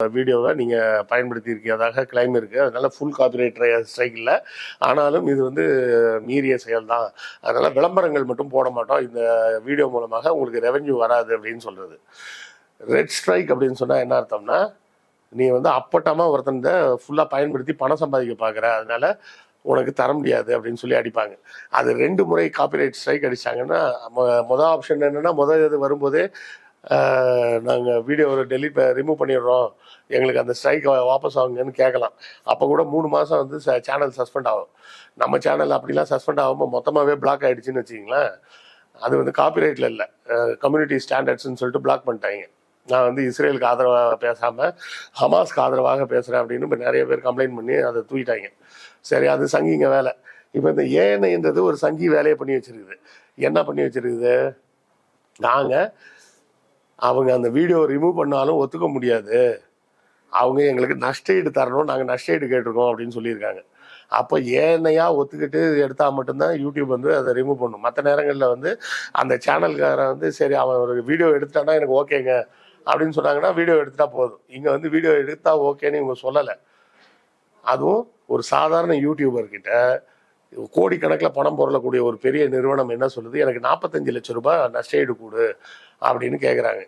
வீடியோவை நீங்கள் பயன்படுத்தி இருக்கிறதாக கிளைம் இருக்குது அதனால் ஃபுல் காப்பிரைட் ஸ்ட்ரைக் இல்லை ஆனாலும் இது வந்து மீறிய செயல் தான் அதனால் விளம்பரங்கள் மட்டும் போட மாட்டோம். இந்த வீடியோ மூலமாக உங்களுக்கு ரெவென்யூ வராது அப்படின்னு சொல்கிறது ரெட் ஸ்ட்ரைக் அப்படின்னு சொன்னால் என்ன அர்த்தம்னா நீ வந்து அப்பட்டமாக ஒருத்தன் ஃபுல்லாக பயன்படுத்தி பணம் சம்பாதிக்க பார்க்குற அதனால உனக்கு தர முடியாது அப்படின்னு சொல்லி அடிப்பாங்க. அது ரெண்டு முறை காப்பிரைட் ஸ்ட்ரைக் அடிச்சாங்கன்னா மொ- மொதல் ஆப்ஷன் என்னென்னா முதல் இது வரும்போதே நாங்கள் வீடியோவை டெலிட் ரிமூவ் பண்ணிடுறோம். எங்களுக்கு அந்த ஸ்ட்ரைக் வாபஸ் ஆகுங்கன்னு கேட்கலாம். அப்போ கூட மூணு மாதம் வந்து சேனல் சஸ்பெண்ட் ஆகும். நம்ம சேனல் அப்படிலாம் சஸ்பெண்ட் ஆகாமல் மொத்தமாகவே பிளாக் ஆகிடுச்சின்னு வச்சிங்களேன் அது வந்து காப்பிரைட்டில் இல்லை. கம்யூனிட்டி ஸ்டாண்டர்ட்ஸ்ன்னு சொல்லிட்டு பிளாக் பண்ணிட்டாங்க. நான் வந்து இஸ்ரேலுக்கு ஆதரவாக பேசாமல் ஹமாஸ்க்கு ஆதரவாக பேசுகிறேன் அப்படின்னு இப்போ நிறைய பேர் கம்ப்ளைண்ட் பண்ணி அதை தூக்கிட்டாங்க. சரி அது சங்கிங்க வேலை. இப்போ இந்த ஏனைன்றது ஒரு சங்கி வேலையை பண்ணி வச்சுருக்குது. என்ன பண்ணி வச்சிருக்குது? நாங்கள் அவங்க அந்த வீடியோ ரிமூவ் பண்ணாலும் ஒத்துக்க முடியாது. அவங்க எங்களுக்கு நஷ்டஈடு தரணும் நாங்கள் நஷ்டஈடு கேட்டிருக்கோம் அப்படின்னு சொல்லியிருக்காங்க. அப்போ ஏனையா ஒத்துக்கிட்டு எடுத்தால் மட்டும்தான் யூடியூப் வந்து அதை ரிமூவ் பண்ணும். மற்ற நேரங்களில் வந்து அந்த சேனல்காரன் வந்து சரி அவன் ஒரு வீடியோ எடுத்துட்டானா எனக்கு ஓகேங்க அப்படின்னு சொன்னாங்கன்னா வீடியோ எடுத்துட்டா போதும். இங்கே வந்து வீடியோ எடுத்தா ஓகேன்னு இவங்க சொல்லலை. அதுவும் ஒரு சாதாரண யூடியூபர்கிட்ட கோடிக்கணக்கில் பணம் பொருளக்கூடிய ஒரு பெரிய நிறுவனம் என்ன சொல்லுது? எனக்கு நாற்பத்தஞ்சு லட்சம் ரூபாய் நஷ்டஈடு கொடு. அப்படின்னு கேட்குறாங்க